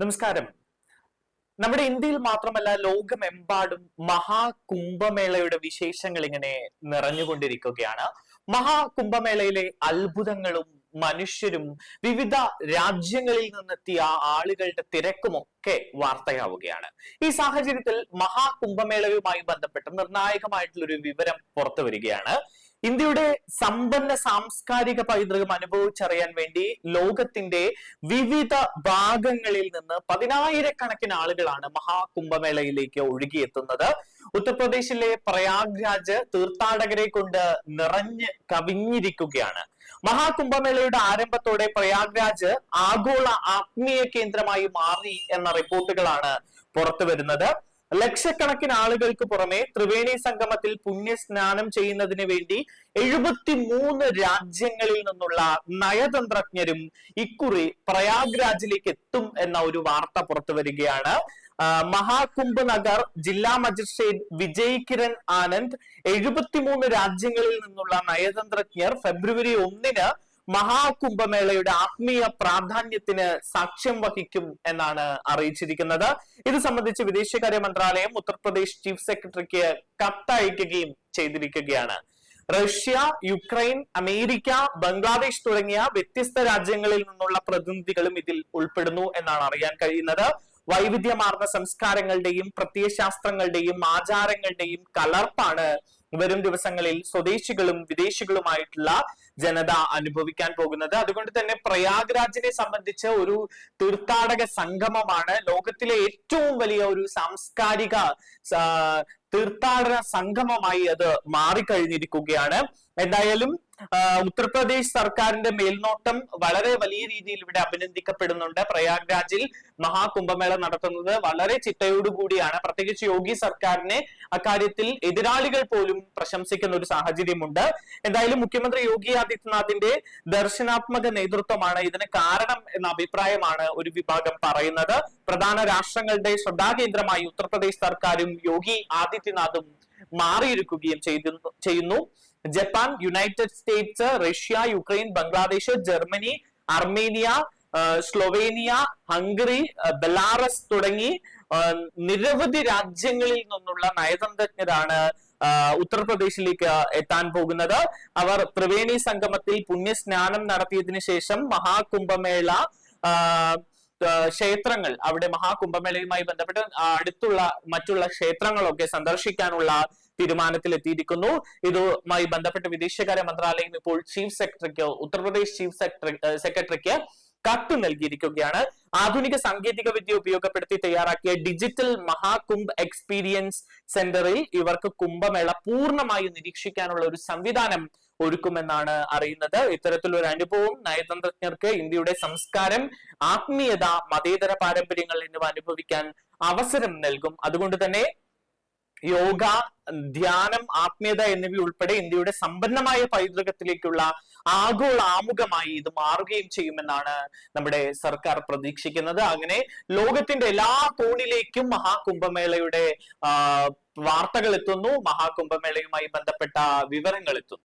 നമസ്കാരം. നമ്മുടെ ഇന്ത്യയിൽ മാത്രമല്ല ലോകമെമ്പാടും മഹാകുംഭമേളയുടെ വിശേഷങ്ങൾ ഇങ്ങനെ നിറഞ്ഞുകൊണ്ടിരിക്കുകയാണ്. മഹാകുംഭമേളയിലെ അത്ഭുതങ്ങളും മനുഷ്യരും വിവിധ രാജ്യങ്ങളിൽ നിന്നെത്തിയ ആളുകളുടെ തിരക്കുമൊക്കെ വാർത്തയാവുകയാണ്. ഈ സാഹചര്യത്തിൽ മഹാകുംഭമേളയുമായി ബന്ധപ്പെട്ട് നിർണായകമായിട്ടുള്ള ഒരു വിവരം പുറത്തു വരികയാണ് ഇന്ത്യയുടെ സമ്പന്ന സാംസ്കാരിക പൈതൃകം അനുഭവിച്ചറിയാൻ വേണ്ടി ലോകത്തിന്റെ വിവിധ ഭാഗങ്ങളിൽ നിന്ന് പതിനായിരക്കണക്കിന് ആളുകളാണ് മഹാകുംഭമേളയിലേക്ക് ഒഴുകിയെത്തുന്നത്. ഉത്തർപ്രദേശിലെ പ്രയാഗ്രാജ് തീർത്ഥാടകരെ കൊണ്ട് നിറഞ്ഞ് കവിഞ്ഞിരിക്കുകയാണ്. മഹാകുംഭമേളയുടെ ആരംഭത്തോടെ പ്രയാഗ്രാജ് ആഗോള ആത്മീയ കേന്ദ്രമായി മാറി എന്ന റിപ്പോർട്ടുകളാണ് പുറത്തു വരുന്നത് ലക്ഷക്കണക്കിന് ആളുകൾക്ക് പുറമെ ത്രിവേണി സംഗമത്തിൽ പുണ്യസ്നാനം ചെയ്യുന്നതിന് വേണ്ടി എഴുപത്തിമൂന്ന് രാജ്യങ്ങളിൽ നിന്നുള്ള നയതന്ത്രജ്ഞരും ഇക്കുറി പ്രയാഗ്രാജിലേക്ക് എത്തും എന്ന ഒരു വാർത്ത പുറത്തു വരികയാണ്. മഹാകുംഭ് നഗർ ജില്ലാ മജിസ്ട്രേറ്റ് വിജയ് കിരൺ ആനന്ദ് എഴുപത്തിമൂന്ന് രാജ്യങ്ങളിൽ നിന്നുള്ള നയതന്ത്രജ്ഞർ ഫെബ്രുവരി ഒന്നിന് മഹാകുംഭമേളയുടെ ആത്മീയ പ്രാധാന്യത്തിന് സാക്ഷ്യം വഹിക്കും എന്നാണ് അറിയിച്ചിരിക്കുന്നത്. ഇത് സംബന്ധിച്ച് വിദേശകാര്യ മന്ത്രാലയം ഉത്തർപ്രദേശ് ചീഫ് സെക്രട്ടറിക്ക് കത്തയക്കുകയും ചെയ്തിരിക്കുകയാണ്. റഷ്യ യുക്രൈൻ അമേരിക്ക ബംഗ്ലാദേശ് തുടങ്ങിയ വ്യത്യസ്ത രാജ്യങ്ങളിൽ നിന്നുള്ള പ്രതിനിധികളും ഇതിൽ ഉൾപ്പെടുന്നു എന്നാണ് അറിയാൻ കഴിയുന്നത്. വൈവിധ്യമാർന്ന സംസ്കാരങ്ങളുടെയും പ്രത്യയശാസ്ത്രങ്ങളുടെയും ആചാരങ്ങളുടെയും കലർപ്പാണ് വരും ദിവസങ്ങളിൽ സ്വദേശികളും വിദേശികളുമായിട്ടുള്ള ജനത അനുഭവിക്കാൻ പോകുന്നത്. അതുകൊണ്ട് തന്നെ പ്രയാഗ്രാജിനെ സംബന്ധിച്ച് ഒരു തീർത്ഥാടക സംഗമമാണ് ലോകത്തിലെ ഏറ്റവും വലിയ ഒരു സാംസ്കാരിക തീർത്ഥാടന സംഗമമായി അത് മാറിക്കഴിഞ്ഞിരിക്കുകയാണ്. എന്തായാലും ഉത്തർപ്രദേശ് സർക്കാരിന്റെ മേൽനോട്ടം വളരെ വലിയ രീതിയിൽ ഇവിടെ അഭിനന്ദിക്കപ്പെടുന്നുണ്ട്. പ്രയാഗ്രാജിൽ മഹാകുംഭമേള നടത്തുന്നത് വളരെ ചിട്ടയോടുകൂടിയാണ്. പ്രത്യേകിച്ച് യോഗി സർക്കാരിനെ അക്കാര്യത്തിൽ എതിരാളികൾ പോലും പ്രശംസിക്കുന്ന ഒരു സാഹചര്യമുണ്ട്. എന്തായാലും മുഖ്യമന്ത്രി യോഗി ആദിത്യനാഥിന്റെ ദർശനാത്മക നേതൃത്വമാണ് ഇതിന് കാരണം എന്ന അഭിപ്രായമാണ് ഒരു വിഭാഗം പറയുന്നത്. പ്രധാന രാഷ്ട്രങ്ങളുടെ ശ്രദ്ധാകേന്ദ്രമായി ഉത്തർപ്രദേശ് സർക്കാരും യോഗി ആദിത്യനാഥും മാറിയിരിക്കുകയും ചെയ്യുന്നു. Japan United States Russia Ukraine Bangladesh Germany Armenia Slovenia Hungary Belarus തുടങ്ങി നിരവധി രാജ്യങ്ങളിൽ നിന്നുള്ള നയതന്ത്രജ്ഞരാണ് ഉത്തർപ്രദേശിലേക്ക് എത്താൻ പോകുന്നത്. അവർ ത്രിവേണി സംഗമത്തിൽ പുണ്യസ്നാനം നടത്തിയതിനു ശേഷം മഹാകുംഭമേള ക്ഷേത്രങ്ങൾ അവിടെ മഹാകുംഭമേളയുമായി ബന്ധപ്പെട്ട് അടുത്തുള്ള മറ്റുള്ള ക്ഷേത്രങ്ങളൊക്കെ സന്ദർശിക്കാനുള്ള തീരുമാനത്തിൽ എത്തിയിരിക്കുന്നു ഇതുമായി ബന്ധപ്പെട്ട് വിദേശകാര്യ മന്ത്രാലയം ഇപ്പോൾ ചീഫ് സെക്രട്ടറിക്ക് ഉത്തർപ്രദേശ് ചീഫ് സെക്രട്ടറി സെക്രട്ടറിക്ക് കത്ത് നൽകിയിരിക്കുകയാണ്. ആധുനിക സാങ്കേതിക വിദ്യ ഉപയോഗപ്പെടുത്തി തയ്യാറാക്കിയ ഡിജിറ്റൽ മഹാകുംഭ് എക്സ്പീരിയൻസ് സെന്ററിൽ ഇവർക്ക് കുംഭമേള പൂർണമായി നിരീക്ഷിക്കാനുള്ള ഒരു സംവിധാനം ഒരുക്കുമെന്നാണ് അറിയുന്നത്. ഇത്തരത്തിലൊരു അനുഭവം നയതന്ത്രജ്ഞർക്ക് ഇന്ത്യയുടെ സംസ്കാരം ആത്മീയത മതേതര പാരമ്പര്യങ്ങൾ എന്നിവ അനുഭവിക്കാൻ അവസരം നൽകും. അതുകൊണ്ട് തന്നെ യോഗ ധ്യാനം ആത്മീയത എന്നിവ ഉൾപ്പെടെ ഇന്ത്യയുടെ സമ്പന്നമായ പൈതൃകത്തിലേക്കുള്ള ആഗോള ആമുഖമായി ഇത് മാറുകയും ചെയ്യുമെന്നാണ് നമ്മുടെ സർക്കാർ പ്രതീക്ഷിക്കുന്നത്. അങ്ങനെ ലോകത്തിന്റെ എല്ലാ കോണിലേക്കും മഹാകുംഭമേളയുടെ വാർത്തകൾ എത്തുന്നു. മഹാകുംഭമേളയുമായി ബന്ധപ്പെട്ട വിവരങ്ങൾ എത്തുന്നു.